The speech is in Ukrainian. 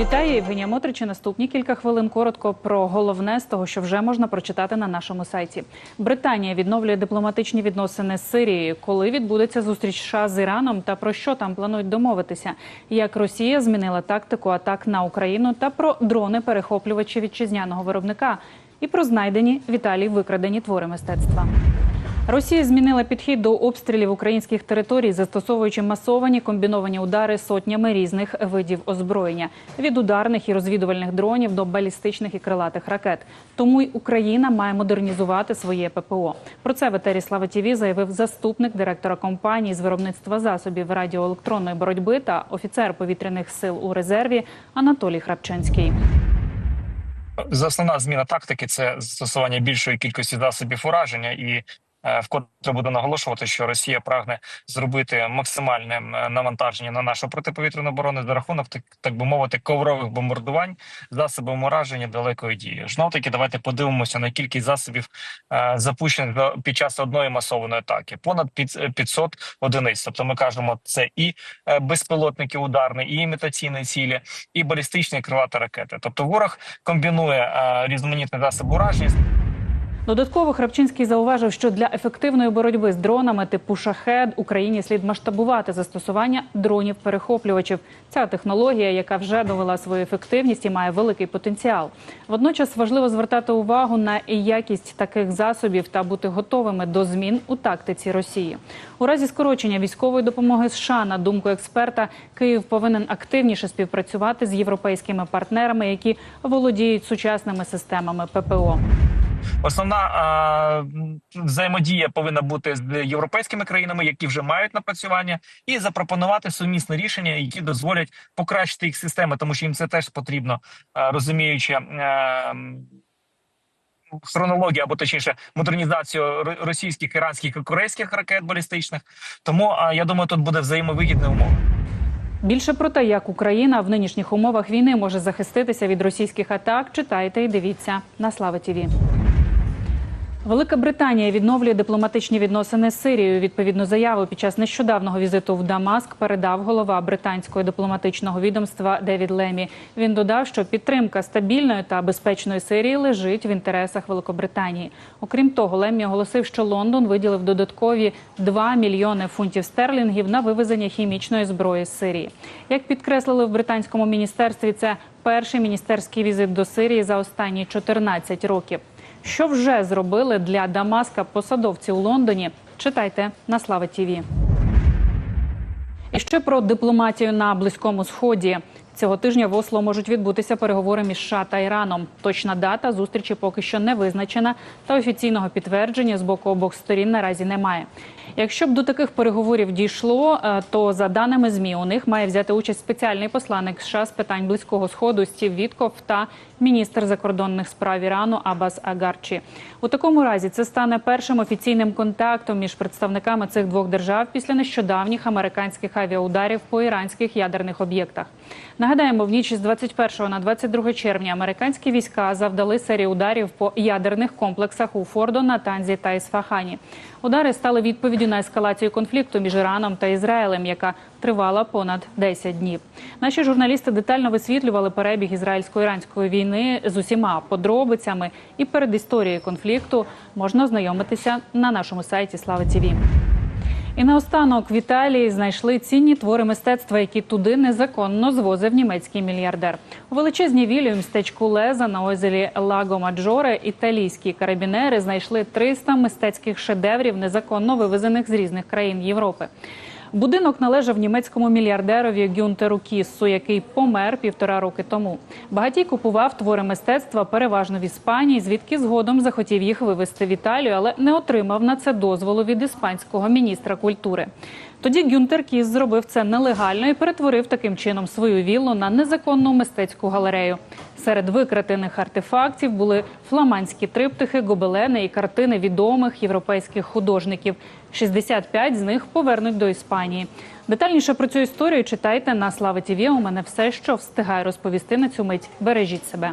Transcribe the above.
Вітаю, Євгенія Мотрич. Наступні кілька хвилин коротко про головне з того, що вже можна прочитати на нашому сайті. Британія відновлює дипломатичні відносини з Сирією. Коли відбудеться зустріч США з Іраном та про що там планують домовитися? Як Росія змінила тактику атак на Україну та про дрони перехоплювачі вітчизняного виробника і про знайдені Віталій викрадені твори мистецтва. Росія змінила підхід до обстрілів українських територій, застосовуючи масовані комбіновані удари сотнями різних видів озброєння від ударних і розвідувальних дронів до балістичних і крилатих ракет. Тому й Україна має модернізувати своє ППО. Про це в етері Слава ТІВІ заявив заступник директора компанії з виробництва засобів радіоелектронної боротьби та офіцер повітряних сил у резерві Анатолій Храпчанський. За основна зміна тактики це застосування більшої кількості засобів ураження, і вкотре буду наголошувати, що Росія прагне зробити максимальне е, навантаження на нашу протиповітряну оборону за рахунок так, так би мовити коврових бомбардувань засобами ураження далекої дії. Знов таки, давайте подивимося на кількість засобів е, запущених під час одної масованої атаки. Понад під- 500 одиниць. Тобто, ми кажемо, це і е, безпілотники ударні, і імітаційні цілі, і балістичні і крилаті ракети. Тобто, ворог комбінує е, різноманітні засоби ураження Додатково Храпчинський зауважив, що для ефективної боротьби з дронами типу шахед Україні слід масштабувати застосування дронів-перехоплювачів. Ця технологія, яка вже довела свою ефективність і має великий потенціал. Водночас важливо звертати увагу на якість таких засобів та бути готовими до змін у тактиці Росії. У разі скорочення військової допомоги США, на думку експерта, Київ повинен активніше співпрацювати з європейськими партнерами, які володіють сучасними системами ППО. Основна а, взаємодія повинна бути з європейськими країнами, які вже мають напрацювання, і запропонувати сумісне рішення, які дозволять покращити їх системи, тому що їм це теж потрібно, а, розуміючи. е, м, Хронологію або точніше модернізацію ро- російських, іранських і корейських ракет балістичних. Тому а, я думаю, тут буде взаємовигідна умова. Більше про те, як Україна в нинішніх умовах війни може захиститися від російських атак, читайте і дивіться на Слава ТІВІ. Велика Британія відновлює дипломатичні відносини з Сирією. Відповідну заяву під час нещодавнього візиту в Дамаск передав голова британського дипломатичного відомства Девід Лемі. Він додав, що підтримка стабільної та безпечної Сирії лежить в інтересах Великобританії. Окрім того, Лемі оголосив, що Лондон виділив додаткові 2 мільйони фунтів стерлінгів на вивезення хімічної зброї з Сирії. Як підкреслили в британському міністерстві, це перший міністерський візит до Сирії за останні 14 років. Що вже зробили для Дамаска посадовці у Лондоні? Читайте на Слава ТІВІ. І ще про дипломатію на близькому сході. Цього тижня в Осло можуть відбутися переговори між США та Іраном. Точна дата зустрічі поки що не визначена, та офіційного підтвердження з боку обох сторін наразі немає. Якщо б до таких переговорів дійшло, е, то за даними змі у них має взяти участь спеціальний посланник США з питань близького сходу Стів Вітков та міністр закордонних справ Ірану Абас Агарчі. У такому разі це стане першим офіційним контактом між представниками цих двох держав після нещодавніх американських авіаударів по іранських ядерних об'єктах. Нагадаємо, в ніч з 21 на 22 червня американські війська завдали серію ударів по ядерних комплексах у Фордо, Натанзі та Ісфахані. Удари стали відповіддю на ескалацію конфлікту між Іраном та Ізраїлем, яка тривала понад 10 днів. Наші журналісти детально висвітлювали перебіг ізраїльсько-іранської війни з усіма подробицями і перед історією конфлікту можна ознайомитися на нашому сайті Слава ТІВІ. І наостанок в Італії знайшли цінні твори мистецтва, які туди незаконно звозив німецький мільярдер. У величезній вілі у містечку Леза на озері Лаго Маджоре італійські карабінери знайшли 300 мистецьких шедеврів, незаконно вивезених з різних країн Європи. Будинок належав німецькому мільярдерові Гюнтеру Кіссу, який помер півтора роки тому. Багатій купував твори мистецтва переважно в Іспанії, звідки згодом захотів їх вивезти в Італію, але не отримав на це дозволу від іспанського міністра культури. Тоді Гюнтер Кіс зробив це нелегально і перетворив таким чином свою віллу на незаконну мистецьку галерею. Серед викрадених артефактів були фламандські триптихи, гобелени і картини відомих європейських художників. 65 з них повернуть до Іспанії. Детальніше про цю історію читайте на Слава ТІВІ. У мене все, що встигаю розповісти на цю мить. Бережіть себе.